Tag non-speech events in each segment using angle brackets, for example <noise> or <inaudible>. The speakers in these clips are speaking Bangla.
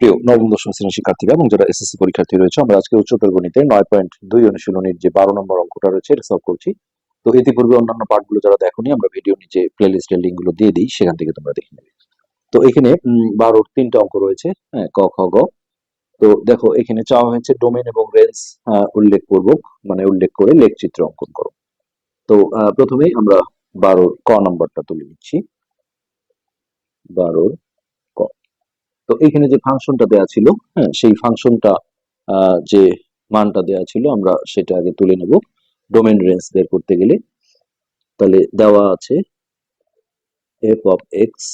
প্রিয় নবম, দশম শ্রেণির শিক্ষার্থীরা এবং যারা এসএসসি পরীক্ষার্থী রয়েছে, আমরা আজকে উচ্চতর গণিতে নয় পয়েন্ট দুই অনুশীলনীর যে বারো নম্বর অঙ্কটা রয়েছে, এটা সলভ করছি। তো ইতিপূর্বে অন্যান্য পার্টগুলো যারা দেখোনি, আমরা ভিডিও নিচে প্লে লিস্টের লিঙ্কগুলো দিয়ে দিই, সেখান থেকে তোমরা দেখে নেবে। তো এখানে বারোর তিনটা অঙ্ক রয়েছে হ্যাঁ ক, খ, গ। তো দেখো, এখানে চাওয়া হয়েছে ডোমেন এবং রেঞ্জ উল্লেখ পূর্বক মানে উল্লেখ করে লেখ চিত্র অঙ্কন করো। তো প্রথমেই আমরা বারোর ক নম্বরটা তুলে নিচ্ছি। বারোর তো এখানে যে ফাংশনটা দেয়া ছিল হ্যাঁ সেই ফাংশনটা যে মানটা দেয়া ছিল, আমরা সেটা আগে তুলে নেব। ডোমেন রেঞ্জ বের করতে গেলে। তাহলে দেওয়া আছে এফ অফ এক্স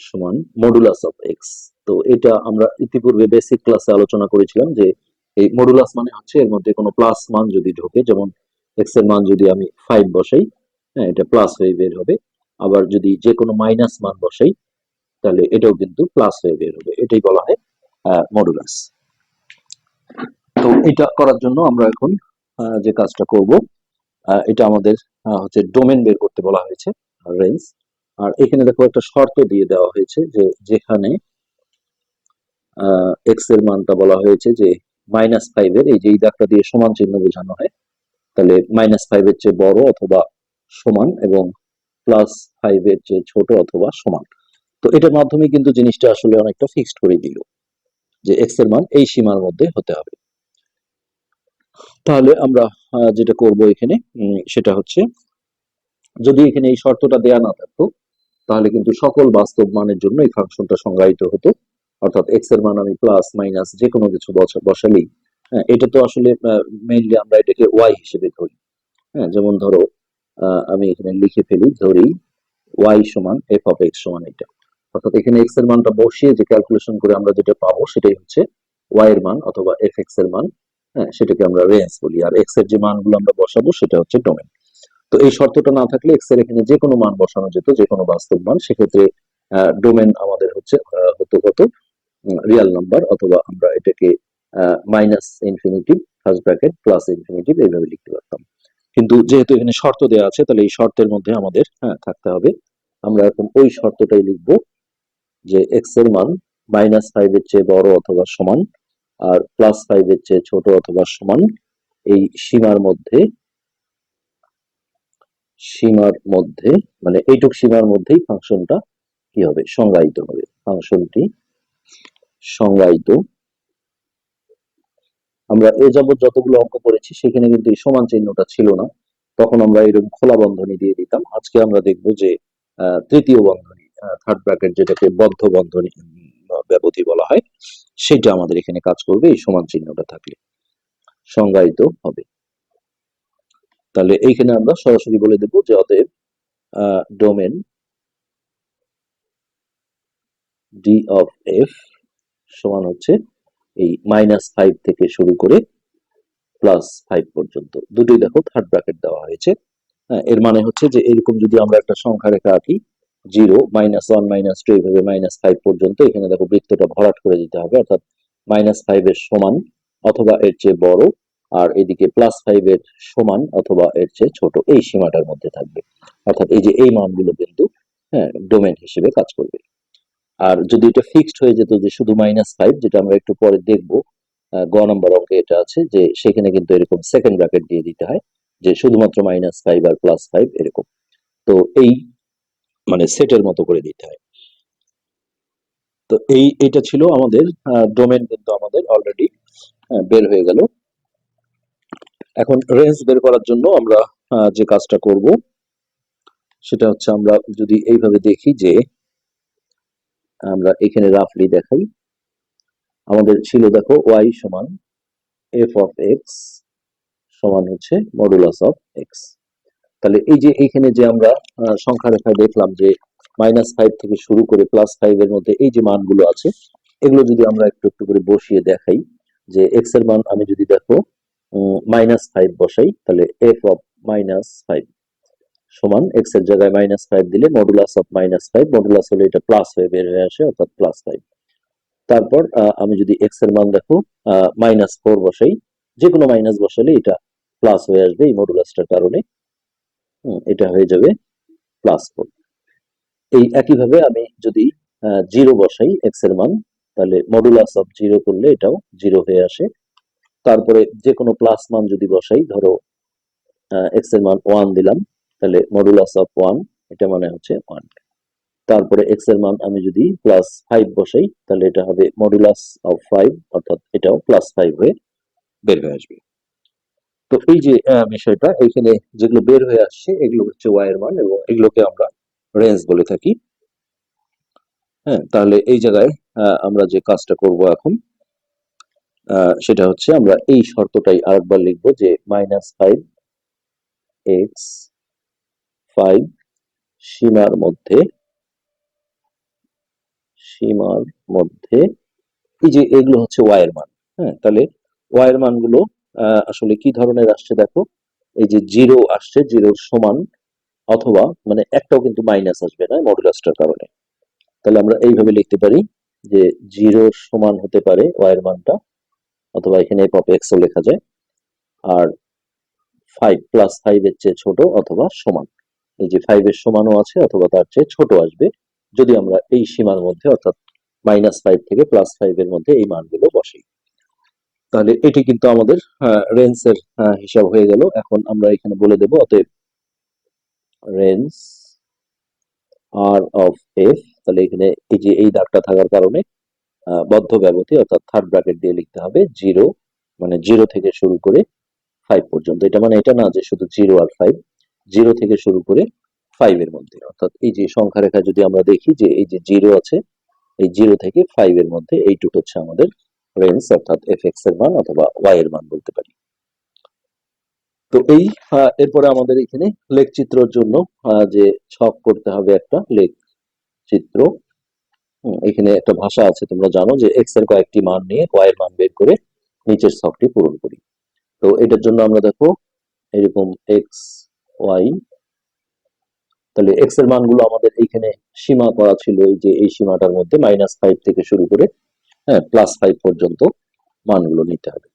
সমান মডুলাস অফ এক্স তো এটা আমরা ইতিপূর্বে বেসিক ক্লাসে আলোচনা করেছিলাম যে এই মডুলাস মানে হচ্ছে এর মধ্যে কোনো প্লাস মান যদি ঢোকে, যেমন এক্সের মান যদি আমি ফাইভ বসাই হ্যাঁ এটা প্লাস হয়ে বের হবে। আবার যদি যে কোনো মাইনাস মান বসাই তাহলে এটাও কিন্তু প্লাস হয়ে বের হবে। এটাই বলা হয় মডুলাস তো এটা করার জন্য আমরা এখন যে কাজটা করব এটা আমাদের হচ্ছে ডোমেন বের করতে বলা হয়েছে রেঞ্জ আর এখানে দেখো একটা শর্ত দিয়ে দেওয়া হয়েছে যে যেখানে এক্সের মানটা বলা হয়েছে যে মাইনাস ফাইভ এর, এই যে এই দাগটা দিয়ে সমান চিহ্ন বোঝানো হয়, তাহলে মাইনাস ফাইভ এর চেয়ে বড় অথবা সমান এবং প্লাস ফাইভ এর চেয়ে ছোট অথবা সমান। তো এটার মাধ্যমে কিন্তু জিনিসটা আসলে অনেকটা ফিক্সড করে দিল যে এক্সের মান এই সীমার মধ্যে হতে হবে। তাহলে আমরা যেটা করব এখানে সেটা হচ্ছে যদি এখানে এই শর্তটা দেয়া না থাকতো, তাহলে কিন্তু সকল বাস্তব মানের জন্য এই ফাংশনটা সংজ্ঞায়িত হতো। অর্থাৎ এক্সের মান আমি প্লাস মাইনাস যে কোনো কিছু বসা- বসালেই হ্যাঁ এটা তো আসলে মেইনলি আমরা এটাকে ওয়াই হিসেবে ধরি। হ্যাঁ যেমন ধরো আমি এখানে লিখে ফেলি, ধরি ওয়াই সমান এফ অফ এক্স সমান এটা। অর্থাৎ এখানে এক্সের মানটা বসিয়ে যে ক্যালকুলেশন করে আমরা যেটা পাবো সেটাই হচ্ছে ওয়াই এর মান অথবা এফ এক্সের মান হ্যাঁ সেটাকে আমরা রেঞ্জ বলি। আর এক্সের যে মানগুলো আমরা বসাবো সেটা হচ্ছে ডোমেন তো এই শর্তটা না থাকলে এক্সের এখানে যে কোনো মান বসানো যেত যে কোনো বাস্তব মান, সেক্ষেত্রে ডোমেন আমাদের হচ্ছে হতো কত? রিয়াল নাম্বার অথবা আমরা এটাকে minus infinitive first bracket plus infinitive এইভাবে লিখতে পারতাম। কিন্তু যেহেতু এখানে শর্ত দেওয়া আছে, তাহলে এই শর্তের মধ্যে আমাদের হ্যাঁ থাকতে হবে। আমরা এখন ওই শর্তটাই লিখব। যে এক্সের মান মাইনাস ফাইভ এর চেয়ে বড় অথবা সমান আর প্লাস ফাইভ এর চেয়ে ছোট অথবা সমান এই সীমার মধ্যে সীমার মধ্যে মানে এইটুক সীমার মধ্যেই ফাংশনটা কি হবে? সংজ্ঞায়িত হবে। ফাংশনটি সংজ্ঞায়িত। আমরা এ যাবৎ যতগুলো অঙ্ক করেছি সেখানে কিন্তু এই সমান চিহ্নটা ছিল না। তখন আমরা এরকম খোলা বন্ধনী দিয়ে দিতাম। আজকে আমরা দেখব যে তৃতীয় বন্ধনী থার্ড ব্র্যাকেট যেটাকে বদ্ধ বন্ধনী ব্যবধি বলা হয় সেটা আমাদের এখানে কাজ করবে এই সমান চিহ্নটা থাকলে। সংজ্ঞায়িত হবে। তাহলে এইখানে আমরা সরাসরি বলে দেব যে অতএব ডোমেন ডি অফ এফ সমান হচ্ছে এই মাইনাস ফাইভ থেকে শুরু করে প্লাস ফাইভ পর্যন্ত। দুটোই দেখো থার্ড ব্র্যাকেট দেওয়া হয়েছে। হ্যাঁ, এর মানে হচ্ছে যে এরকম যদি আমরা একটা সংখ্যা রেখা আঁকি zero minus one minus two এইভাবে মাইনাস ফাইভ পর্যন্ত এখানে দেখো বৃত্তটা ভরাট করে দিতে হবে, অর্থাৎ মাইনাস ফাইভ এর সমান অথবা এর চেয়ে বড়, আর এদিকে প্লাস ফাইভ এর সমান অথবা এর চেয়ে ছোট, এই সীমাটার মধ্যে থাকবে। অর্থাৎ এই যে এই মানগুলো কিন্তু হ্যাঁ ডোমেন হিসেবে কাজ করবে। আর যদি এটা ফিক্সড হয়ে যেত যে শুধু মাইনাস ফাইভ যেটা আমরা একটু পরে দেখব গ নম্বর অঙ্কে এটা আছে যে সেখানে কিন্তু এরকম সেকেন্ড ব্র্যাকেট দিয়ে দিতে হয়, যে শুধুমাত্র মাইনাস ফাইভ আর প্লাস ফাইভ এরকম। তো এই মানে সেটের মতো করে দিতে হয়। তো এই, এটা ছিল আমাদের ডোমেন কিন্তু আমাদের অলরেডি বের হয়ে গেল। এখন রেঞ্জ বের করার জন্য আমরা যে কাজটা করব, সেটা হচ্ছে আমরা যদি এইভাবে দেখি যে, আমরা এখানে রাফলি দেখাই। আমাদের ছিল দেখো ওয়াই সমান এফ অফ এক্স সমান হচ্ছে মডুলাস অফ এক্স তাহলে এই যে এইখানে যে আমরা সংখ্যা রেখায় দেখলাম যে মাইনাস ফাইভ থেকে শুরু করে প্লাস ফাইভ এর মধ্যে এই যে মানগুলো আছে, এগুলো যদি আমরা একটু একটু করে বসিয়ে দেখাই, যে এক্সের মান আমি যদি দেখো মাইনাস ফাইভ বসাই, তাহলে এফ অফ মাইনাস ফাইভ সমান এক্সের জায়গায় মাইনাস ফাইভ দিলে modulus of minus five modulus হলে এটা প্লাস হয়ে বের হয়ে আসে, অর্থাৎ প্লাস ফাইভ তারপর আমি যদি এক্সের মান দেখো মাইনাস ফোর বসাই যে কোনো মাইনাস বসালে এটা প্লাস হয়ে আসবে এই মডুলাসটার কারণে। এটা হয়ে যাবে প্লাস ফোর এই একইভাবে আমি যদি জিরো বসাই এক্সের মান, তাহলে মডুলাস অফ জিরো করলে এটাও জিরো হয়ে আসে। তারপরে যে কোনো প্লাস মান যদি বসাই, ধরো এক্সের মান ওয়ান দিলাম, তাহলে মডুলাস অফ ওয়ান এটা মানে হচ্ছে ওয়ান তারপরে এক্সের মান আমি যদি প্লাস ফাইভ বসাই, তাহলে এটা হবে মডুলাস অফ ফাইভ অর্থাৎ এটাও প্লাস ফাইভ হয়ে বের হয়ে আসবে। তো এই যে বিষয়টা এখানে যেগুলো বের হয়ে আসছে, এগুলো হচ্ছে ওয়াই এর মান এবং এগুলোকে আমরা রেঞ্জ বলে থাকি। হ্যাঁ তাহলে এই জায়গায় আমরা যে কাজটা করব এখন সেটা হচ্ছে আমরা এই শর্তটাই আরেকবার লিখব যে মাইনাস ফাইভ এক্স ফাইভ সীমার মধ্যে সীমার মধ্যে, এই যে এগুলো হচ্ছে ওয়াই এর মান হ্যাঁ তাহলে ওয়াই এর মানগুলো আসলে কি ধরনের আসছে দেখো? এই যে জিরো আসছে, জিরোর সমান অথবা মানে একটাও কিন্তু মাইনাস আসবে না মডুলাসটার কারণে। তাহলে আমরা এইভাবে লিখতে পারি যে জিরোর সমান হতে পারে ওয়াই এর মানটা, অথবা এখানে অফ এক্সও লেখা যায়, আর ফাইভ প্লাস ফাইভ এর চেয়ে ছোট অথবা সমান। এই যে ফাইভ এর সমানও আছে অথবা তার চেয়ে ছোট আসবে, যদি আমরা এই সীমার মধ্যে অর্থাৎ মাইনাস ফাইভ থেকে প্লাস ফাইভ এর মধ্যে এই মানগুলো বসাই। তাহলে এটি কিন্তু আমাদের রেঞ্জের হিসাব হয়ে গেল। এখন আমরা এখানে বলে দেব, অতএব রেঞ্জ আর অফ এফ, তাহলে এখানে এই যে এই দাগটা থাকার কারণে বদ্ধ ব্যবধি, অর্থাৎ থার্ড ব্র্যাকেট দিয়ে লিখতে হবে জিরো মানে জিরো থেকে শুরু করে ফাইভ পর্যন্ত। এটা মানে এটা না যে শুধু জিরো আর ফাইভ, জিরো থেকে শুরু করে ফাইভ এর মধ্যে। অর্থাৎ এই যে সংখ্যা রেখা যদি আমরা দেখি যে এই যে জিরো আছে, এই জিরো থেকে ফাইভ এর মধ্যে এইটুকু হচ্ছে আমাদের রেঞ্জ অর্থাৎ এফ এক্সের মান অথবা ওয়াই এর মান বলতে পারি। তো এই এরপরে আমাদের এখানে লেখ চিত্রর জন্য যে ছক করতে হবে একটা লেখ চিত্র। এখানে একটা ভাষা আছে, তোমরা জানো যে এক্সের কয়েকটি মান নিয়ে ওয়াই এর মান বের করে নিচের ছকটি পূরণ করি। তো এটার জন্য আমরা দেখো, এরকম এক্স ওয়াই তাহলে এক্সের মানগুলো আমাদের এইখানে সীমা করা ছিল, এই যে এই সীমাটার মধ্যে মাইনাস ফাইভ থেকে শুরু করে হ্যাঁ প্লাস ফাইভ পর্যন্ত মানগুলো নিতে হবে।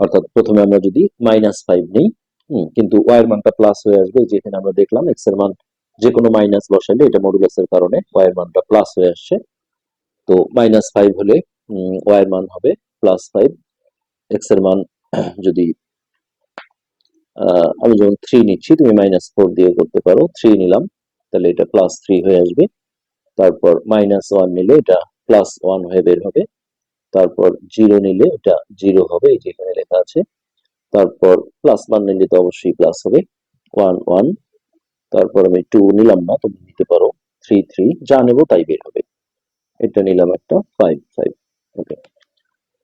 অর্থাৎ প্রথমে আমরা যদি মাইনাস ফাইভ নিই কিন্তু ওয়াই এর মানটা প্লাস হয়ে আসবে, যেখানে আমরা দেখলাম এক্সের মান যে কোনো মাইনাস বসাইলে এটা মডুলাস এর কারণে ওয়াই এর মানটা প্লাস হয়ে আসছে। তো মাইনাস ফাইভ হলে ওয়াই এর মান হবে প্লাস ফাইভ এক্সের মান <clears throat> যদি আমি যেমন থ্রি নিচ্ছি, তুমি মাইনাস ফোর দিয়ে করতে পারো। থ্রি নিলাম, তাহলে এটা প্লাস থ্রি হয়ে আসবে। তারপর মাইনাস ওয়ান নিলে এটা প্লাস ওয়ান হয়ে বের হবে। তারপর জিরো নিলে এটা জিরো হবে, এই যে লেখা আছে। তারপর প্লাস ওয়ান নিলে তো অবশ্যই প্লাস হবে। ওয়ান ওয়ান তারপর আমি টু নিলাম না, তুমি নিতে পারো। থ্রি থ্রি যা নেব তাই বের হবে। এটা নিলাম একটা ফাইভ ফাইভ ওকে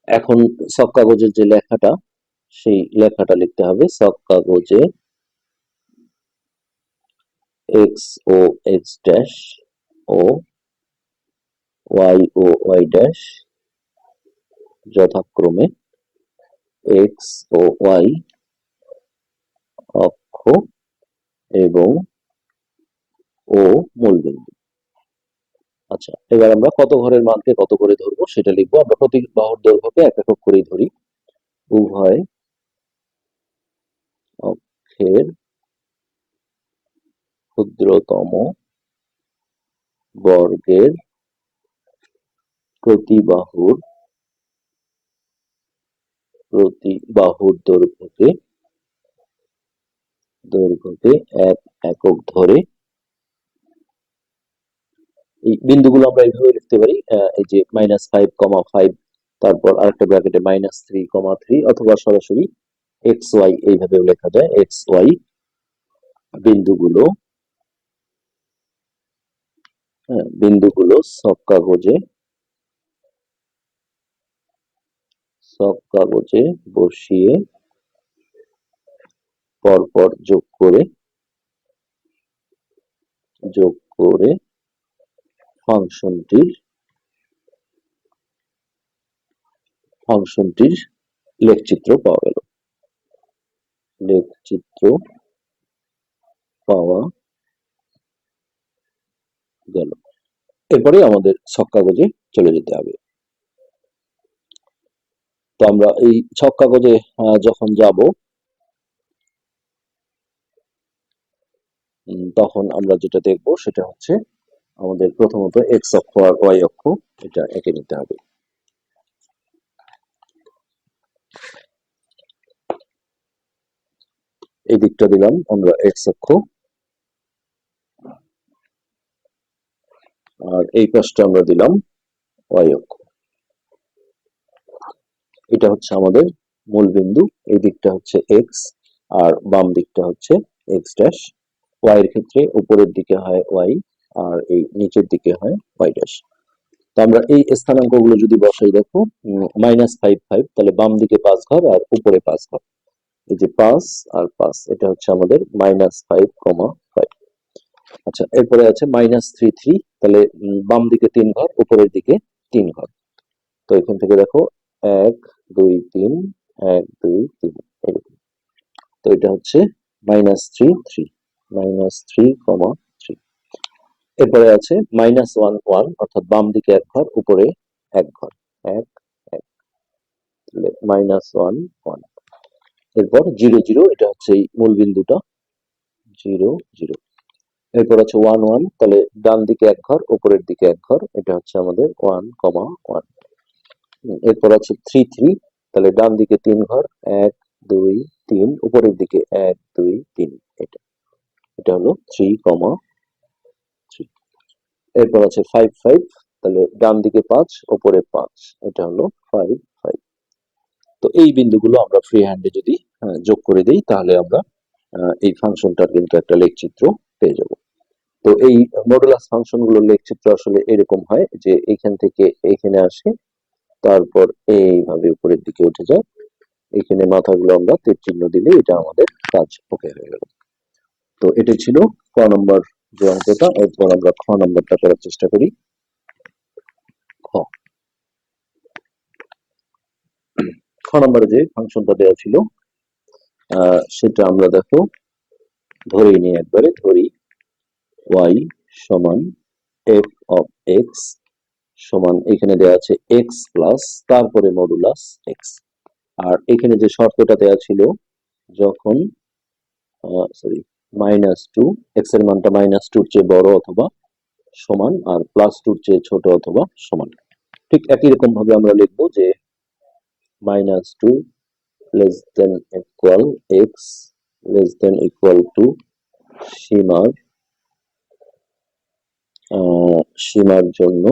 এখন সব কাগজের যে লেখাটা, সেই লেখাটা লিখতে হবে। সব কাগজে এক্স ও এক্স ড্যাশ ও ওয়াই ও ওয়াই ড্যাশ যথাক্রমে এক্স ও ওয়াই অক্ষ এবং ও মূলবিন্দু। আচ্ছা এবার আমরা কত ঘরের মানকে কত করে ধরবো সেটা লিখব। আমরা প্রতি বাহুর দৈর্ঘ্যকে এক একক করেই ধরি। উভয় অক্ষের ক্ষুদ্রতম বর্গের প্রতি বাহুর প্রতি বাহুর দৈর্ঘ্যকে দৈর্ঘ্যকে এক একক ধরে এই বিন্দুগুলো আমরা এইভাবে লিখতে পারি এই যে মাইনাস ফাইভ কমা ফাইভ তারপর আরেকটা ব্র্যাকেটে মাইনাস থ্রি কমা থ্রি অথবা সরাসরি এক্স ওয়াই এইভাবেও লেখা যায় এক্স ওয়াই বিন্দুগুলো হ্যাঁ বিন্দুগুলো সব কাগজে সব কাগজে বসিয়ে পরপর যোগ করে যোগ করে ফাংশনটির ফাংশনটির লেখচিত্র পাওয়া গেল। লেখচিত্র পাওয়া গেল। এরপরে আমাদের ছক কাগজে চলে যেতে হবে। তো আমরা এই ছক কাগজে যখন যাব তখন আমরা যেটা দেখব সেটা হচ্ছে আমাদের প্রথমত এক্স অক্ষ আর ওয়াই অক্ষ, এটা এঁকে নিতে হবে। এই দিকটা দিলাম আমরা এক্স অক্ষ। আর এই পাশটা আমরা দিলাম ওয়াই অক্ষ। এটা হচ্ছে আমাদের মূল বিন্দু, এই দিকটা হচ্ছে এক্স আর বাম দিকটা হচ্ছে এক্স ড্যাশ ওয়াই এর ক্ষেত্রে উপরের দিকে হয় ওয়াই আর এই নিচের দিকে হয় ওয়াই ড্যাশ তো আমরা এই স্থানাঙ্কগুলো যদি বসাই দেখো মাইনাস ফাইভ ফাইভ তাহলে বাম দিকে পাঁচ ঘর আর উপরে পাঁচ ঘর। এই যে পাঁচ আর পাঁচ, এটা হচ্ছে আমাদের মাইনাস ফাইভ কমা ফাইভ আচ্ছা এরপরে আছে মাইনাস থ্রি থ্রি তাহলে বাম দিকে তিন ঘর, উপরের দিকে তিন ঘর। তো এখান থেকে দেখো, এক দুই তিন, এক, দুই, তিন, এরকম। তো এটা হচ্ছে minus three three minus three comma three এরপরে আছে মাইনাস ওয়ান ওয়ান অর্থাৎ বাম দিকে এক ঘর, উপরে এক ঘর। এক এক। মাইনাস ওয়ান ওয়ান এরপর জিরো জিরো এটা হচ্ছে এই মূল বিন্দুটা। জিরো জিরো এরপর আছে ওয়ান ওয়ান তাহলে ডান দিকে এক ঘর, উপরের দিকে এক ঘর, এটা হচ্ছে আমাদের ওয়ান কমা ওয়ান এরপর আছে থ্রি থ্রি তাহলে ডান দিকে তিন ঘর, এক, দুই, তিন, উপরের দিকে এক, দুই, তিন, এটা। এটা হলো থ্রি কমা থ্রি এরপর আছে ফাইভ ফাইভ তাহলে ডান দিকে পাঁচ, উপরে পাঁচ, এটা হলো ফাইভ ফাইভ তো এই বিন্দুগুলো আমরা ফ্রি হ্যান্ডে যদি যোগ করে দিই, তাহলে আমরা এই ফাংশনটার কিন্তু একটা লেখচিত্র পেয়ে যাব। তো এই মডুলাস ফাংশনগুলোর লেখচিত্র আসলে এরকম হয় যে এখান থেকে এখানে আসে তারপর এইভাবে উপরের দিকে উঠে যায় এখানে মাথাগুলো আমরা তীর চিহ্ন দিলে এটা আমাদের কাজ ওকে হয়ে গেল। তো এটা ছিল ক নম্বর যে অঙ্কটা, এরপর আমরা খ নম্বরটা করার চেষ্টা করি। খ। খ নম্বরে যে ফাংশনটা দেওয়া ছিল সেটা আমরা দেখো, ধরেই নিই একবারে, ধরি y সমান f অফ x সমান এখানে দেওয়া আছে x প্লাস তারপরে মডুলাস x আর এখানে যে শর্তটা দেওয়া ছিল যখন সরি মাইনাস টু এক্সের মানটা মাইনাস টুর চেয়ে বড় অথবা সমান, আর প্লাস টুর চেয়ে ছোট অথবা সমান। ঠিক একই রকম ভাবে আমরা লিখব যে minus two less than equal x less than equal two সীমার সীমার জন্য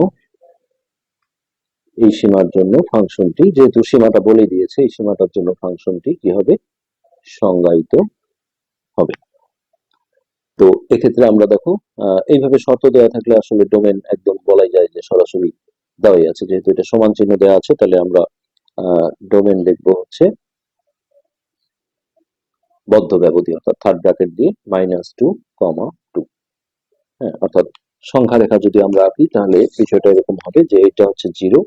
এই সীমার জন্য ফাংশনটি, যেহেতু সীমাটা বলে দিয়েছে, এই সীমাটার জন্য ফাংশনটি কি হবে? সংজ্ঞায়িত হবে। তো এক্ষেত্রে আমরা দেখো এইভাবে শর্ত দেওয়া থাকলে আসলে ডোমেন একদম বলাই যায় যে সরাসরি দেওয়াই আছে। যেহেতু এটা সমান চিহ্ন দেওয়া আছে, তাহলে আমরা ডোমেন লিখব হচ্ছে বদ্ধ ব্যবধি, অর্থাৎ থার্ড ব্র্যাকেট দিয়ে মাইনাস টু কমা টু হ্যাঁ অর্থাৎ সংখ্যা রেখা যদি আমরা আঁকি, তাহলে বিষয়টা এরকম হবে যে এটা হচ্ছে zero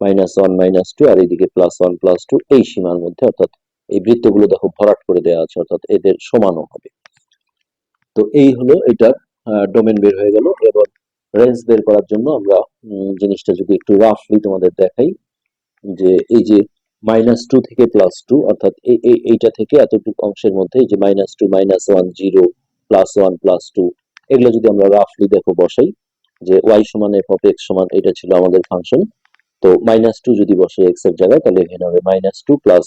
minus one minus two আর এইদিকে প্লাস ওয়ান প্লাস টু এই সীমার মধ্যে, অর্থাৎ এই বৃত্তগুলো দেখো ভরাট করে দেওয়া আছে, অর্থাৎ এদের সমানও হবে। তো এই হলো এটার ডোমেন বের হয়ে গেল। এবার রেঞ্জ বের করার জন্য আমরা জিনিসটা যদি একটু রাফলি তোমাদের দেখাই, যে এই যে মাইনাস টু থেকে প্লাস টু অর্থাৎ এই এই- এইটা থেকে এতটুকু অংশের মধ্যে এই যে minus two minus one zero plus one plus two এগুলো যদি আমরা রাফলি দেখো বসাই, যে ওয়াই সমান এফ অফ এক্স সমান, এটা ছিল আমাদের ফাংশন তো মাইনাস টু যদি বসে এক্সের জায়গায়, তাহলে এখানে হবে minus two plus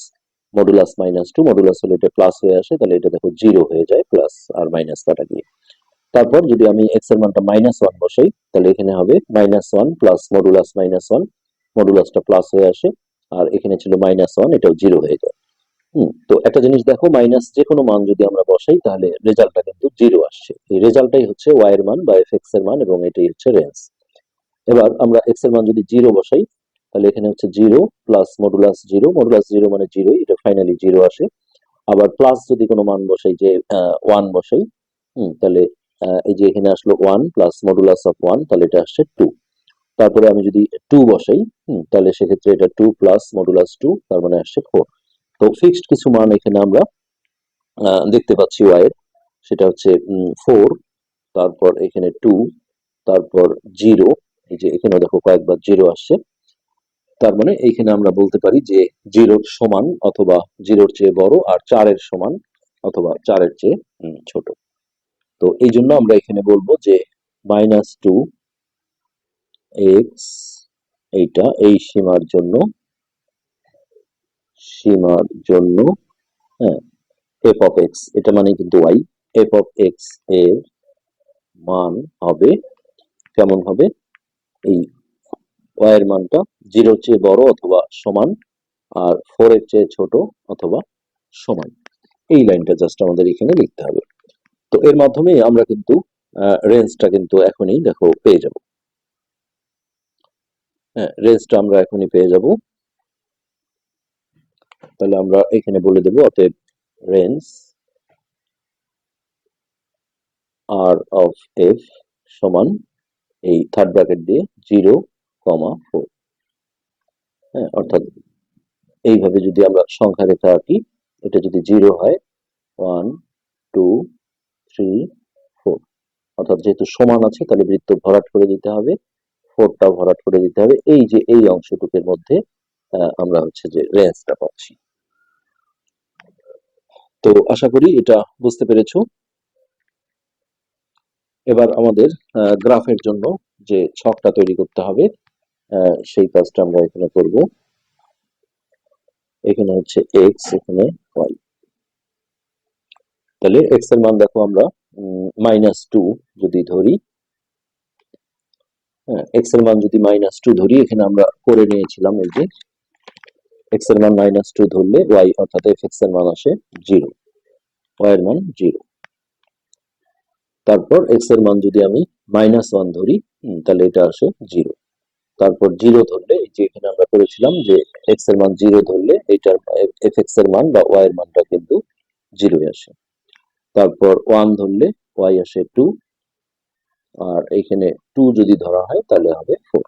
modulus minus two modulus হলে এটা প্লাস হয়ে আসে, তাহলে এটা দেখো জিরো হয়ে যায় প্লাস আর মাইনাস কাটা দিয়ে। তারপর যদি আমি এক্সের মানটা মাইনাস ওয়ান বসাই, তাহলে এখানে হবে minus one plus modulus minus one মডুলাসটা plus হয়ে আসে, আর এখানে ছিল মাইনাস ওয়ান এটাও জিরো হয়ে যায়। হুম, তো একটা জিনিস দেখো মাইনাস যে কোনো মান যদি আমরা বসাই, তাহলে রেজাল্টটা কিন্তু জিরো আসছে। এই রেজাল্টটাই হচ্ছে ওয়াই এর মান বা এফ এক্সের মান এবং এটাই হচ্ছে রেঞ্জ এবার আমরা এক্সের মান যদি জিরো বসাই তাহলে এখানে হচ্ছে zero plus modulus zero modulus zero মানে জিরো, এটা ফাইনালি জিরো আসে। আবার প্লাস যদি কোনো মান বসাই যে ওয়ান বসাই, হুম, তাহলে এই যে এখানে আসলো one plus modulus of one তাহলে এটা আসছে টু তারপরে আমি যদি টু বসাই, হুম, তাহলে সেক্ষেত্রে এটা টু প্লাস মডুলাস টু তার মানে আসছে ফোর তো ফিক্সড কিছু মান এখানে আমরা দেখতে পাচ্ছি ওয়াই এর। সেটা হচ্ছে ফোর তারপর এখানে টু তারপর জিরো এই যে এখানে দেখো কয়েকবার জিরো আসছে। তার মানে এইখানে আমরা বলতে পারি যে জিরোর সমান অথবা জিরোর চেয়ে বড় আর চারের সমান অথবা চারের চেয়ে ছোট। তো এই জন্য আমরা এখানে বলব যে মাইনাস টু এক্স এইটা এই সীমার জন্য সীমার জন্য হ্যাঁ এফ অফ এক্স এটা মানে কিন্তু ওয়াই এফ অফ এক্সের মান হবে কেমন হবে? এই ওয়াই এর মানটা জিরোর চেয়ে বড় অথবা সমান আর ফোর এর চেয়ে ছোট অথবা সমান। এই লাইনটা জাস্ট আমাদের এখানে লিখতে হবে। তো এর মাধ্যমে আমরা কিন্তু রেঞ্জটা কিন্তু এখনই দেখো পেয়ে যাব। হ্যাঁ রেঞ্জটা আমরা এখনই পেয়ে যাব। তাহলে আমরা এখানে বলে দেব অতএব রেঞ্জ আর অফ এফ সমান এই থার্ড ব্র্যাকেট দিয়ে জিরো কমা ফোর হ্যাঁ অর্থাৎ এইভাবে যদি আমরা সংখ্যা রেখা আঁকি এটা যদি জিরো হয় ওয়ান টু থ্রি ফোর অর্থাৎ যেহেতু সমান আছে, তাহলে বৃত্ত ভরাট করে দিতে হবে ফোরটা ভরাট করে দিতে হবে। এই যে এই অংশটুকের মধ্যে আমরা হচ্ছে যে রেঞ্জটা পাচ্ছি। তো আশা করি এটা বুঝতে পেরেছ। এবার আমাদের গ্রাফের জন্য যে ছকটা তৈরি করতে হবে সেই কাজটা আমরা এখানে করব। এখানে হচ্ছে এক্স এখানে ওয়াই তাহলে এক্সের মান দেখো আমরা মাইনাস টু যদি ধরি হ্যাঁ এক্সের মান যদি মাইনাস টু ধরি, এখানে আমরা করে নিয়েছিলাম এই যে এক্সের মান মাইনাস টু ধরলে ওয়াই অর্থাৎ এফ এক্সের মান আসে জিরো ওয়াই এর মান জিরো তারপর এক্সের মান যদি আমি মাইনাস ওয়ান ধরি তাহলে এটা আসে জিরো তারপর জিরো ধরলে, এই যে এখানে আমরা করেছিলাম যে এক্সের মান জিরো ধরলে এটার এফ এক্সের মান বা ওয়াই এর মানটা কিন্তু জিরোই আসে। তারপর ওয়ান ধরলে ওয়াই আসে টু আর এখানে টু যদি ধরা হয় তাহলে হবে ফোর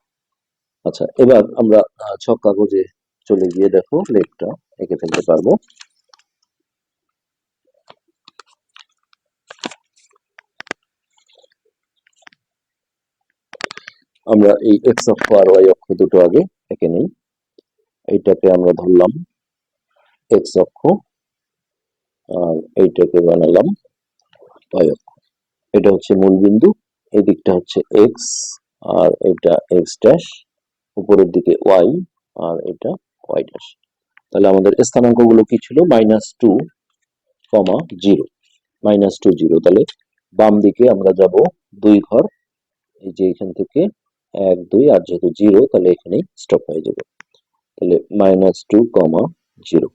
আচ্ছা এবার আমরা ছক কাগজে চলে গিয়ে দেখো, লেখটা এঁকে ফেলতে পারব। আমরা এই এক্স অক্ষ আর ওয়াই অক্ষ দুটো আগে এঁকে নেই। এইটাকে আমরা ধরলাম এক্স অক্ষ আর এইটাকে বানালাম ওয়াই অক্ষ। এটা হচ্ছে মূল বিন্দু, এই দিকটা হচ্ছে এক্স আর এটা এক্স ড্যাশ উপরের দিকে ওয়াই আর এটা ওয়াই ড্যাশ তাহলে আমাদের স্থানাঙ্কগুলো কি ছিল? Minus two comma zero minus two zero তাহলে বাম দিকে আমরা যাব দুই ঘর, এই যে এখান থেকে এক দুই, আর যেহেতু জিরো, তাহলে এখানেই স্টপ হয়ে যাবে। তাহলে মাইনাস টু কমা জিরো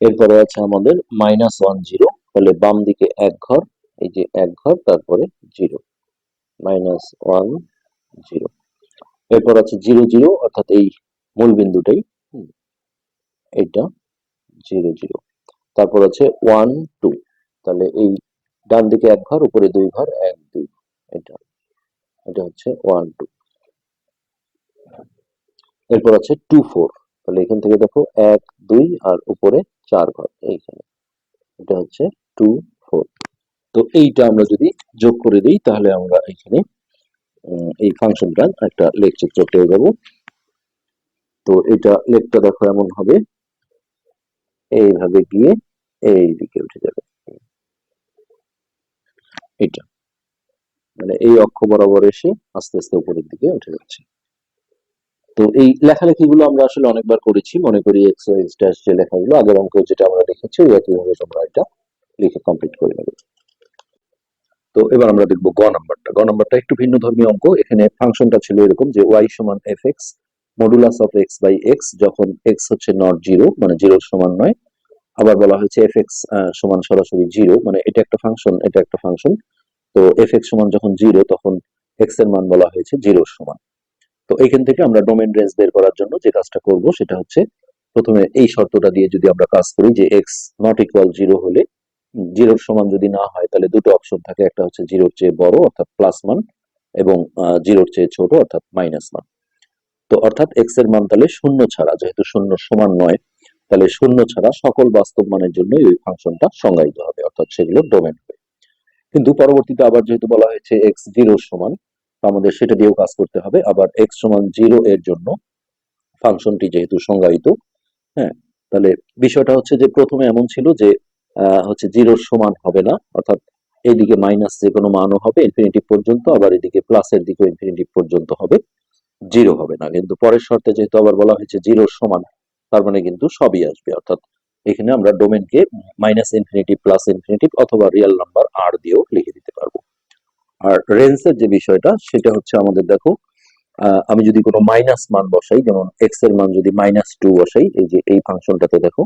এরপরে আছে আমাদের মাইনাস ওয়ান জিরো তাহলে বাম দিকে এক ঘর, এই যে এক ঘর, তারপরে জিরো মাইনাস ওয়ান জিরো এরপর আছে জিরো জিরো অর্থাৎ এই মূল বিন্দুটাই এইটা জিরো জিরো তারপর আছে ওয়ান টু তাহলে এই ডান দিকে এক ঘর, উপরে দুই ঘর, এক দুই, এটা এটা হচ্ছে ওয়ান টু এরপর আছে টু ফোর তাহলে এখান থেকে দেখো এক, দুই আর উপরে চার ঘর, এইখানে। এটা হচ্ছে টু ফোর তো এইটা আমরা যদি যোগ করে দিই, তাহলে আমরা এখানে এই ফাংশনটা একটা লেখ চিত্র পেয়ে যাব। তো এটা লেখটা দেখো এমন হবে, এইভাবে গিয়ে এই দিকে উঠে যাবে। এটা মানে এই অক্ষ বরাবর এসে আস্তে আস্তে উপরের দিকে উঠে যাচ্ছে। তো এই লেখালেখিগুলো আমরা আসলে অনেকবার করেছি। মনে করি এক্স ও যে লেখাগুলো, আগের অঙ্ক যেটা আমরা লিখেছি ওই একইভাবে তোমরা এটা লিখে কমপ্লিট করে নেবে। তো এবার আমরা দেখব গ নাম্বারটা। গ নাম্বারটা একটু ভিন্ন ধর্মী অঙ্ক। এখানে ফাংশনটা ছিল এরকম যে ওয়াই সমান f x modulus of x by x যখন এক্স হচ্ছে নট জিরো মানে জিরোর সমান নয়, আবার বলা হয়েছে এফ এক্স সমান সরাসরি জিরো মানে এটা একটা ফাংশন, এটা একটা ফাংশন। তো এফ এক্স সমান যখন জিরো তখন এক্সের মান বলা হয়েছে জিরোর সমান। তো এইখান থেকে আমরা ডোমেন রেঞ্জ বের করার জন্য যে কাজটা করব সেটা হচ্ছে প্রথমে এই শর্তটা দিয়ে যদি আমরা কাজ করি যে এক্স নট ইকুয়াল জিরো হলে জিরোর সমান যদি না হয় তাহলে দুটো অপশন থাকে, একটা হচ্ছে জিরোর চেয়ে বড় অর্থাৎ প্লাস মান এবং জিরোর চেয়ে ছোট অর্থাৎ মাইনাস মান তো অর্থাৎ এক্সের মান তাহলে শূন্য ছাড়া, যেহেতু শূন্য সমান নয়, তাহলে শূন্য ছাড়া সকল বাস্তব মানের জন্য ওই ফাংশনটা সংজ্ঞায়িত হবে, অর্থাৎ সেগুলো ডোমেন হবে। কিন্তু পরবর্তীতে আবার যেহেতু বলা হয়েছে এক্স জিরোর সমান আমাদের সেটা দিয়েও কাজ করতে হবে। আবার এক্স সমান জিরো এর জন্য ফাংশনটি যেহেতু সংজ্ঞায়িত হ্যাঁ তাহলে বিষয়টা হচ্ছে যে প্রথমে এমন ছিল যে হচ্ছে জিরোর সমান হবে না, অর্থাৎ এইদিকে মাইনাস যে কোনো মানও হবে ইনফিনিটিভ পর্যন্ত, আবার এদিকে প্লাসের দিকেও ইনফিনিটিভ পর্যন্ত হবে জিরো হবে না। কিন্তু পরের শর্তে যেহেতু আবার বলা হয়েছে জিরোর সমান, তার মানে কিন্তু সবই আসবে। অর্থাৎ এখানে আমরা ডোমেনকে মাইনাস ইনফিনিটিভ প্লাস ইনফিনিটিভ অথবা রিয়েল নাম্বার আর দিয়েও লিখে দিতে পারব। আর রেঞ্জের যে বিষয়টা, সেটা হচ্ছে আমাদের, দেখো আমি যদি কোনো মাইনাস মান বসাই, যেমন এক্সের মান যদি মাইনাস টু বসাই, এই যে এই ফাংশনটাতে দেখো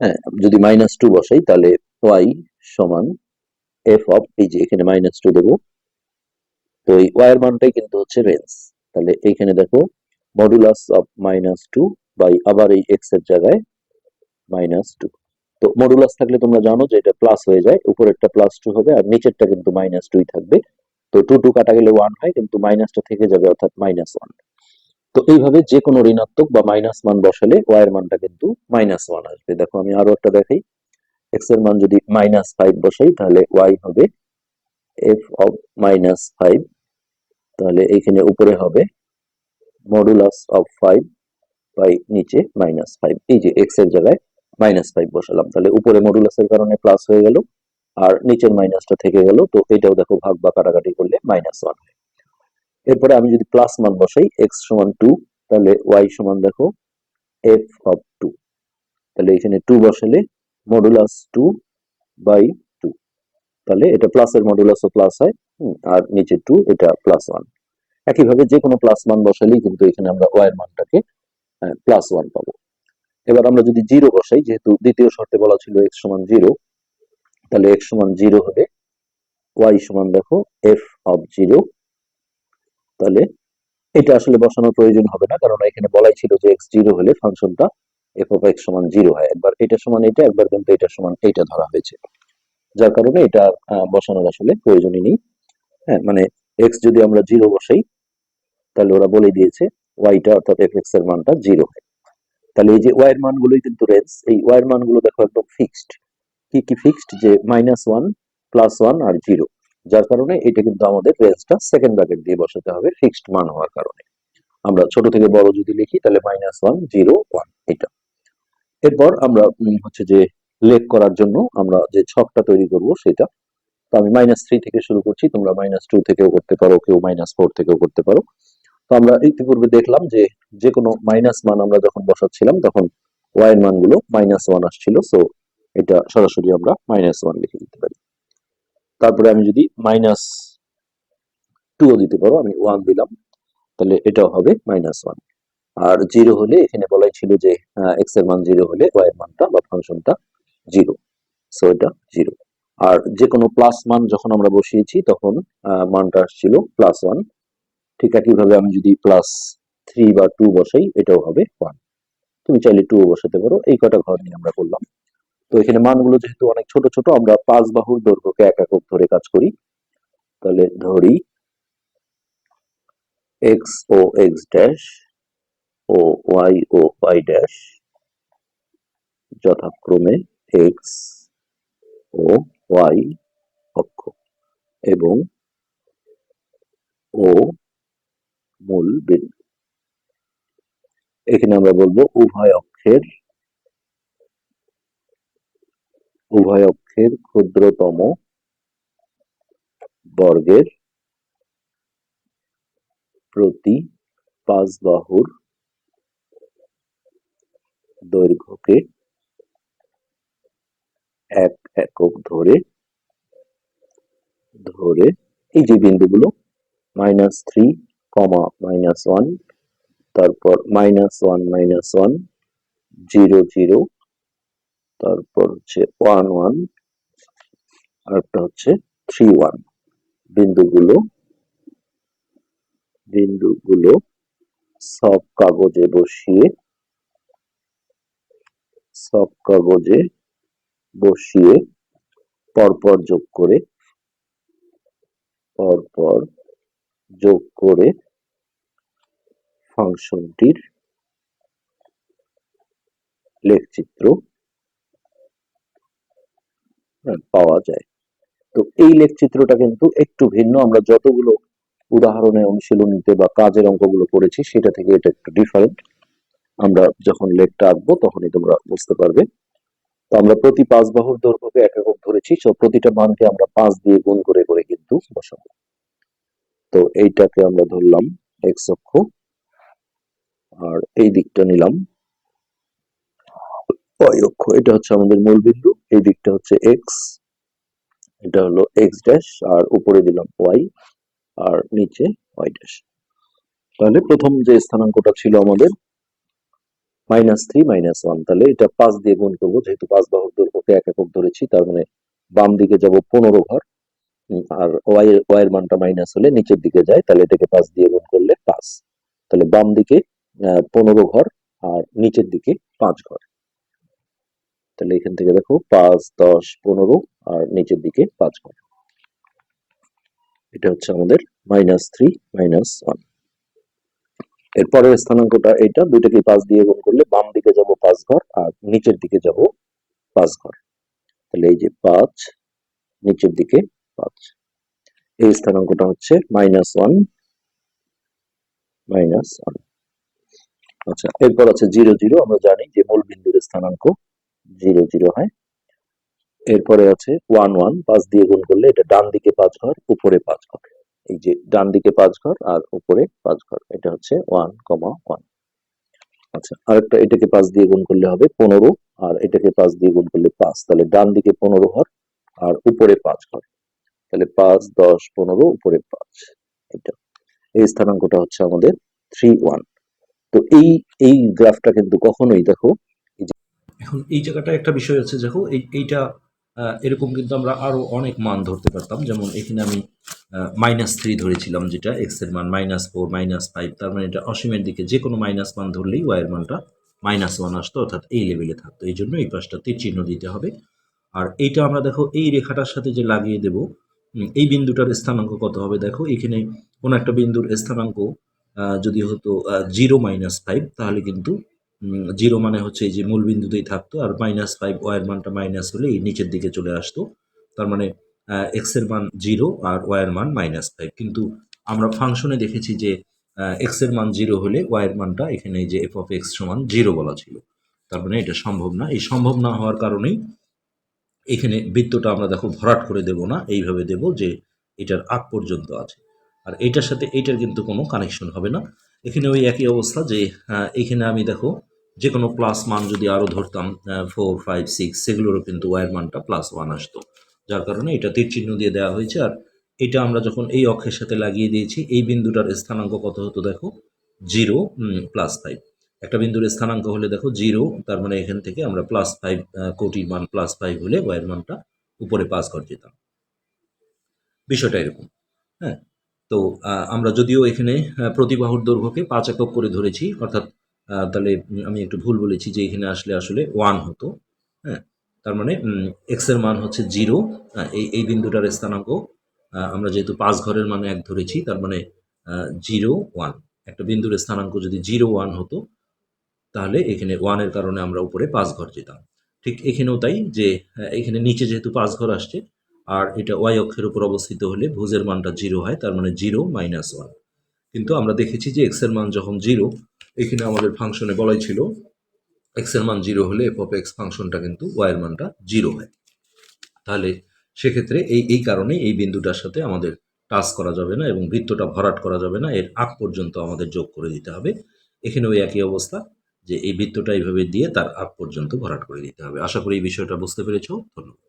হ্যাঁ যদি মাইনাস টু বসাই, তাহলে ওয়াই সমান এফ অফ এই যে এখানে মাইনাস টু দেবো, তো এই ওয়াই এর মানটাই কিন্তু হচ্ছে রেঞ্জ। তাহলে এইখানে দেখো modulus of minus two by আবার এই এক্সের জায়গায় মাইনাস টু তো মডুলাস থাকলে তোমরা জানো যে এটা প্লাস হয়ে যায়, উপরেরটা প্লাস টু হবে আর নিচেরটা কিন্তু মাইনাস টুই থাকবে। তো টু টু কাটা গেলে ওয়ান হয়, কিন্তু মাইনাসটা থেকে যাবে অর্থাৎ মাইনাস ওয়ান তো এইভাবে যে কোনো ঋণাত্মক বা মাইনাস মান বসালে ওয়াই এর মানটা কিন্তু মাইনাস ওয়ান আসবে। দেখো আমি আরও একটা দেখাই। এক্সের মান যদি মাইনাস ফাইভ বসাই, তাহলে ওয়াই হবে এফ অফ মাইনাস ফাইভ তাহলে এইখানে উপরে হবে মডুলাস অফ ফাইভ বাই নিচে মাইনাস ফাইভ এই যে এক্সের জায়গায় মাইনাস ফাইভ বসালাম। তাহলে উপরে মডুলাসের কারণে প্লাস হয়ে গেল, আর নিচের মাইনাসটা থেকে গেল, তো এটাও দেখো ভাগ বা কাটাকাটি করলে মাইনাস ওয়ান হয়। এরপরে আমি যদি প্লাস মান বসাই এক্স সমান টু তাহলে ওয়াই সমান দেখো এফ অফ টু তাহলে এখানে টু বসালে মডুলাস টু বাই টু তাহলে এটা প্লাসের মডুলাসও প্লাস হয় আর নিচে টু এটা প্লাস ওয়ান একইভাবে যে কোনো প্লাস মান বসালেই কিন্তু এখানে আমরা ওয়াই এর মানটাকে প্লাস ওয়ান পাবো। এবার আমরা যদি জিরো বসাই, যেহেতু দ্বিতীয় শর্তে বলা ছিল এক্স সমান জিরো, তাহলে এক্স সমান জিরো হবে। ওয়াই সমান দেখো এফ অফ জিরো তাহলে এটা আসলে বসানোর প্রয়োজন হবে না, কারণ এখানে বলাই ছিল যে এক্স জিরো হলে ফাংশনটা এফ অফ এক্স সমান জিরো হয়। একবার এটা সমান এটা, একবার কিন্তু এটা সমান এইটা ধরা হয়েছে। যার কারণে এটা বসানোর আসলে প্রয়োজনই নেই। হ্যাঁ মানে এক্স যদি আমরা জিরো বসাই, তাহলে ওরা বলে দিয়েছে ওয়াইটা অর্থাৎ এফ এক্সের মানটা জিরো হয়। তাহলে এই যে ওয়াই এর মানগুলোই কিন্তু রেঞ্জ এই ওয়াই এর মানগুলো দেখো একদম ফিক্সড কি কি ফিক্সড যে মাইনাস ওয়ান প্লাস ওয়ান আর জিরো যার কারণে এটা কিন্তু আমাদের রেঞ্জটা সেকেন্ড ব্র্যাকেট দিয়ে বসাতে হবে ফিক্সড মান হওয়ার কারণে। আমরা ছোট থেকে বড় যদি লিখি, তাহলে মাইনাস ওয়ান জিরো ওয়ান এটা। এরপর আমরা হচ্ছে যে লেখ করার জন্য আমরা যে ছকটা তৈরি করব সেটা, তো আমি মাইনাস থ্রি থেকে শুরু করছি, তোমরা মাইনাস টু থেকেও করতে পারো, কেউ মাইনাস ফোর থেকেও করতে পারো। তো আমরা ইতিপূর্বে দেখলাম যে যে কোনো মাইনাস মান আমরা যখন বসাচ্ছিলাম, তখন ওয়াই এর মানগুলো মাইনাস ওয়ান আসছিল। সো এটা সরাসরি আমরা মাইনাস ওয়ান লিখে দিতে পারি। তারপরে আমি যদি মাইনাস টুও দিতে পারো, আমি ওয়ান দিলাম, তাহলে এটাও হবে মাইনাস ওয়ান আর জিরো হলে এখানে বলাই ছিল যে এক্সের মান জিরো হলে ওয়াই এর মানটা বা ফাংশনটা জিরো সো এটা জিরো আর যে কোনো প্লাস মান যখন আমরা বসিয়েছি, তখন মানটা আসছিল প্লাস ওয়ান ঠিক একইভাবে আমি যদি প্লাস থ্রি বা টু বসাই, এটাও হবে ওয়ান তুমি চাইলে টু বসাতে পারো। এই কটা ঘর নিয়ে আমরা করলাম। তো এখানে মানগুলো যেহেতু অনেক ছোট ছোট, আমরা পাঁচ বাহুর দৈর্ঘ্যকে এক একক ধরে কাজ করি। তাহলে ধরি এক্স ও এক্স ড্যাশ ও ওয়াই ও ওয়াই ড্যাশ যথাক্রমে এক্স ও ওয়াই অক্ষ এবং ও মূল বিন্দু এখানে আমরা বলব উভয় অক্ষের উভয় অক্ষের ক্ষুদ্রতম বর্গের প্রতি পাঁচ বাহুর দৈর্ঘ্যকে এক একক ধরে ধরে এই যে বিন্দুগুলো minus three comma minus one তারপর minus one minus one zero zero তারপর হচ্ছে ওয়ান ওয়ান আরেকটা হচ্ছে থ্রি ওয়ান বিন্দুগুলো বিন্দুগুলো সব কাগজে বসিয়ে, সব কাগজে বসিয়ে পরপর যোগ করে, পরপর যোগ করে ফাংশনটির লেখচিত্র পাওয়া যায়। তো এই লেখচিত্রটা কিন্তু একটু ভিন্ন। আমরা যতগুলো উদাহরণে অনুশীলনীতে বা কাজের অঙ্কগুলো করেছি, সেটা থেকে এটা একটু ডিফারেন্ট আমরা যখন লেখটা আঁকবো, তখনই তোমরা বুঝতে পারবে। তো আমরা প্রতি পাঁচ বাহুর দৈর্ঘ্যকে এক একক ধরেছি, সো প্রতিটা মানকে আমরা পাঁচ দিয়ে গুণ করে করে কিন্তু বসাবো। তো এইটাকে আমরা ধরলাম এক্স অক্ষ আর এই দিকটা নিলাম। ওয়াই অক্ষ, এটা হচ্ছে আমাদের মূল বিন্দু, এই দিকটা হচ্ছে এক্স এটা হলো এক্স ড্যাশ আর উপরে দিলাম ওয়াই আর নিচে ওয়াই ড্যাশ তাহলে প্রথম যে স্থানাঙ্কটা ছিল আমাদের মাইনাস থ্রি মাইনাস ওয়ান তাহলে এটা পাঁচ দিয়ে গুণ করব, যেহেতু পাঁচ বাহুর দৈর্ঘ্যকে এক একক ধরেছি, তার মানে বাম দিকে যাব পনেরো ঘর আর ওয়াই এর ওয়াই এর মানটা মাইনাস হলে নিচের দিকে যায়, তাহলে এটাকে পাঁচ দিয়ে গুণ করলে পাঁচ। তাহলে বাম দিকে পনেরো ঘর আর নিচের দিকে পাঁচ ঘর। তাহলে এখান থেকে দেখো পাঁচ, দশ, পনেরো আর নিচের দিকে পাঁচ ঘর। এটা হচ্ছে আমাদের মাইনাস থ্রি মাইনাস ওয়ান এরপরের স্থানাঙ্কটা এটা দুইটাকে পাঁচ দিয়ে গুণ করলে বাম দিকে যাব পাঁচ ঘর আর নিচের দিকে যাব পাঁচ ঘর। তাহলে এই যে পাঁচ, নিচের দিকে পাঁচ। এই স্থানাঙ্কটা হচ্ছে মাইনাস ওয়ান মাইনাস ওয়ান আচ্ছা এরপর আছে জিরো জিরো, আমরা জানি যে মূল বিন্দুর স্থানাঙ্ক জিরো জিরো হয়। এরপরে আছে ওয়ান ওয়ান, পাঁচ দিয়ে গুণ করলে এটা ডান দিকে পাঁচ ঘর, উপরে পাঁচ ঘর। এই যে ডান দিকে পাঁচ ঘর আর উপরে পাঁচ ঘর, এটা হচ্ছে ওয়ান কমা ওয়ান। আচ্ছা আরেকটা এটাকে পাঁচ দিয়ে গুণ করলে হবে পনেরো, আর এটাকে পাঁচ দিয়ে গুণ করলে পাঁচ। তাহলে ডান দিকে পনেরো ঘর আর উপরে পাঁচ ঘর। তাহলে পাঁচ, দশ, পনেরো, উপরে পাঁচ। এটা। এই স্থানাঙ্কটা হচ্ছে আমাদের থ্রি ওয়ান। তো এই এই গ্রাফটা কিন্তু কখনোই দেখো এখন এই জায়গাটা একটা বিষয় আছে, দেখো, এই, এইটা এরকম কিন্তু আমরা আরও অনেক মান ধরতে পারতাম। যেমন এখানে আমি মাইনাস থ্রি ধরেছিলাম যেটা এক্সের মান মাইনাস ফোর মাইনাস ফাইভ তার মানে এটা অসীমের দিকে যে কোনো মাইনাস মান ধরলেই ওয়াই এর মানটা মাইনাস ওয়ান আসতো, অর্থাৎ এই লেভেলে থাকতো। এই জন্য এই পাশটাতে চিহ্ন দিতে হবে। আর এইটা আমরা দেখো, এই রেখাটার সাথে যে লাগিয়ে দেব এই বিন্দুটার স্থানাঙ্ক কত হবে দেখো, এখানে কোনো একটা বিন্দুর স্থানাঙ্ক যদি হতো জিরো মাইনাস ফাইভ, তাহলে কিন্তু জিরো মানে হচ্ছে এই যে মূল বিন্দুতেই থাকতো, আর মাইনাস ফাইভ ওয়ার মানটা মাইনাস হলে এই নিচের দিকে চলে আসতো। তার মানে এক্সের মান জিরো আর ওয়ার মান মাইনাস ফাইভ। কিন্তু আমরা ফাংশনে দেখেছি যে এক্সের মান জিরো হলে ওয়ার মানটা এখানে যে এফ অফ এক্স সমান জিরো বলা ছিল। তার মানে এটা সম্ভব না। এই সম্ভব না হওয়ার কারণেই এখানে বৃত্তটা আমরা দেখো ভরাট করে দেব না, এইভাবে দেব যে এটার আগ পর্যন্ত আছে। আর এইটার সাথে এইটার কিন্তু কোনো কানেকশন হবে না। এখানে ওই একই অবস্থা যে এখানে আমি দেখো যে কোনো প্লাস মান যদি আরও ধরতাম ফোর ফাইভ সিক্স সেগুলোরও কিন্তু ওয়ার মানটা প্লাস ওয়ান আসতো। যার কারণে এটা তীর চিহ্ন দিয়ে দেওয়া হয়েছে। আর এটা আমরা যখন এই অক্ষের সাথে লাগিয়ে দিয়েছি, এই বিন্দুটার স্থানাঙ্ক কত হতো দেখো? জিরো প্লাস ফাইভ একটা বিন্দুর স্থানাঙ্ক হলে দেখো জিরো তার মানে এখান থেকে আমরা প্লাস ফাইভ কোটির মান প্লাস ফাইভ হলে ওয়ার মানটা উপরে পাস করে যেতাম বিষয়টা এরকম হ্যাঁ? তো আমরা যদিও এখানে প্রতিবাহুর দৈর্ঘ্যকে পাঁচ একক করে ধরেছি, অর্থাৎ তাহলে আমি একটু ভুল বলেছি যে এখানে আসলে আসলে ওয়ান হতো হ্যাঁ? তার মানে এক্সের মান হচ্ছে জিরো এই এই বিন্দুটার স্থানাঙ্ক আমরা যেহেতু পাঁচ ঘরের মানে এক ধরেছি, তার মানে জিরো ওয়ান একটা বিন্দুর স্থানাঙ্ক যদি জিরো ওয়ান হতো, তাহলে এখানে ওয়ানের কারণে আমরা উপরে পাঁচ ঘর যেতাম। ঠিক এখানেও তাই যে এখানে নিচে যেহেতু পাঁচ ঘর আসছে আর এটা ওয়াই অক্ষের উপর অবস্থিত হলে ভুজের মানটা জিরো হয়, তার মানে জিরো মাইনাস ওয়ান। কিন্তু আমরা দেখেছি যে এক্সের মান যখন জিরো, এখানে আমাদের ফাংশনে বলাই ছিল, এক্সের মান জিরো হলে এফ অফ এক্স ফাংশনটা কিন্তু ওয়াইয়ের মানটা জিরো হয়। তাহলে সেক্ষেত্রে এই এই কারণে এই বিন্দুটার সাথে আমাদের টাচ করা যাবে না এবং বৃত্তটা ভরাট করা যাবে না, এর আগ পর্যন্ত আমাদের যোগ করে দিতে হবে। এখানেও ওই একই অবস্থা, যে এই বৃত্তটা এইভাবে দিয়ে তার আগ পর্যন্ত ভরাট করে দিতে হবে। আশা করি এই বিষয়টা বুঝতে পেরেছ। ধন্যবাদ।